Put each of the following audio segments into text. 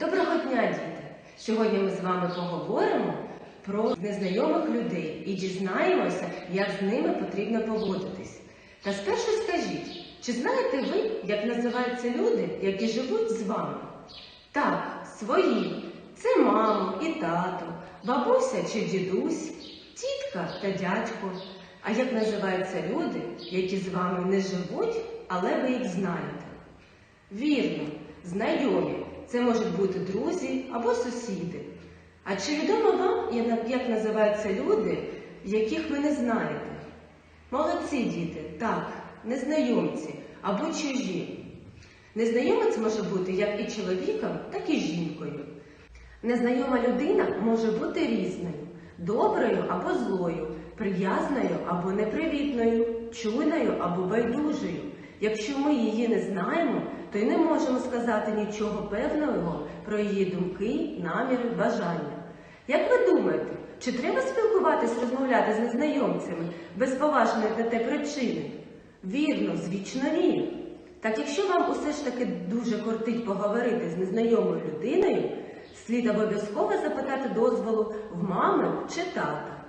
Доброго дня, діти! Сьогодні ми з вами поговоримо про незнайомих людей і дізнаємося, як з ними потрібно поводитись. Та спершу скажіть, чи знаєте ви, як називаються люди, які живуть з вами? Так, свої. Це мамо і тато, бабуся чи дідусь, тітка та дядько. А як називаються люди, які з вами не живуть, але ви їх знаєте? Вірно, знайомі. Це можуть бути друзі або сусіди. А чи відомо вам, як називаються люди, яких ви не знаєте? Молодці діти, так, незнайомці або чужі. Незнайомець може бути як і чоловіком, так і жінкою. Незнайома людина може бути різною, доброю або злою, приязною або непривітною, чуйною або байдужою. Якщо ми її не знаємо, й не можемо сказати нічого певного про її думки, наміри, бажання. Як ви думаєте, чи треба спілкуватись, розмовляти з незнайомцями без поважної на те причини? Вірно, звічно, ні. Так якщо вам усе ж таки дуже кортить поговорити з незнайомою людиною, слід обов'язково запитати дозволу в мами чи тата.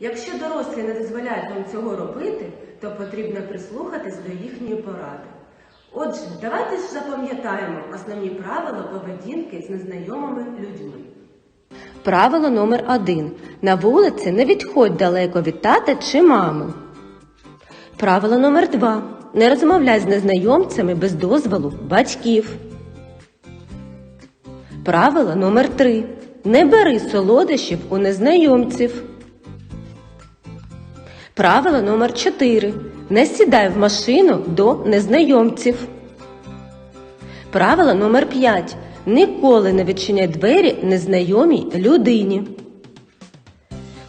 Якщо дорослі не дозволяють вам цього робити, то потрібно прислухатись до їхньої поради. Отже, давайте запам'ятаємо основні правила поведінки з незнайомими людьми. Правило номер один. На вулиці не відходь далеко від тата чи мами. Правило номер два. Не розмовляй з незнайомцями без дозволу батьків. Правило номер три. Не бери солодощів у незнайомців. Правило номер 4. Не сідай в машину до незнайомців. Правило номер 5. Ніколи не відчиняй двері незнайомій людині.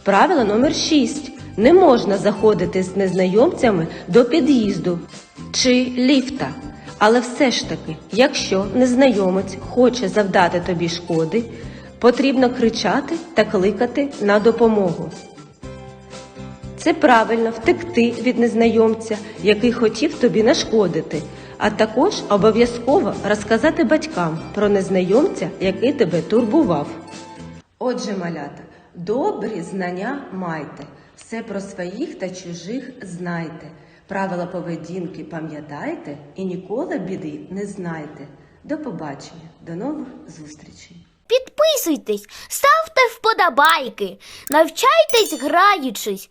Правило номер 6. Не можна заходити з незнайомцями до під'їзду чи ліфта. Але все ж таки, якщо незнайомець хоче завдати тобі шкоди, потрібно кричати та кликати на допомогу. Це правильно втекти від незнайомця, який хотів тобі нашкодити, а також обов'язково розказати батькам про незнайомця, який тебе турбував. Отже, малята, добрі знання майте, все про своїх та чужих знайте. Правила поведінки пам'ятайте і ніколи біди не знайте. До побачення, до нових зустрічей! Підписуйтесь, ставте вподобайки, навчайтесь граючись